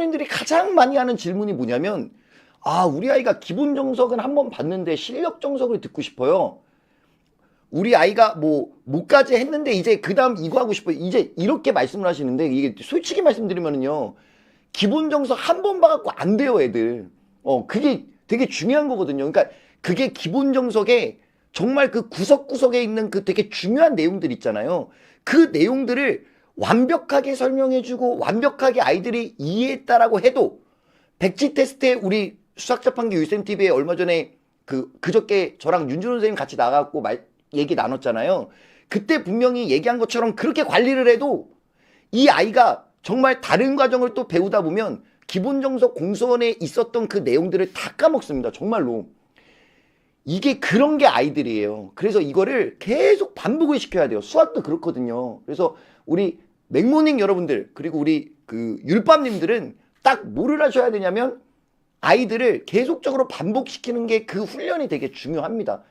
부모님들이 가장 많이 하는 질문이 뭐냐면 아 우리 아이가 기본 정석은 한 번 봤는데 실력 정석을 듣고 싶어요. 우리 아이가 뭐 뭐까지 했는데 이제 그 다음 이거 하고 싶어요. 이제 이렇게 말씀을 하시는데 이게 솔직히 말씀드리면은요. 기본 정석 한 번 봐갖고 안 돼요, 애들. 어, 그게 되게 중요한 거거든요. 그러니까 그게 기본 정석에 정말 그 구석구석에 있는 그 되게 중요한 내용들 있잖아요. 그 내용들을 완벽하게 설명해주고 완벽하게 아이들이 이해했다라고 해도 백지 테스트에 우리 수학자판기 유쌤 TV에 얼마 전에 그 그저께 저랑 윤준호 선생님 같이 나가고 말 얘기 나눴잖아요. 그때 분명히 얘기한 것처럼 그렇게 관리를 해도 이 아이가 정말 다른 과정을 또 배우다 보면 기본 정석 공소원에 있었던 그 내용들을 다 까먹습니다. 정말로. 이게 그런 게 아이들이에요. 그래서 이거를 계속 반복을 시켜야 돼요. 수학도 그렇거든요. 그래서 우리 맥모닝 여러분들 그리고 우리 그 율밤님들은 딱 뭐를 하셔야 되냐면 아이들을 계속적으로 반복시키는 게 그 훈련이 되게 중요합니다.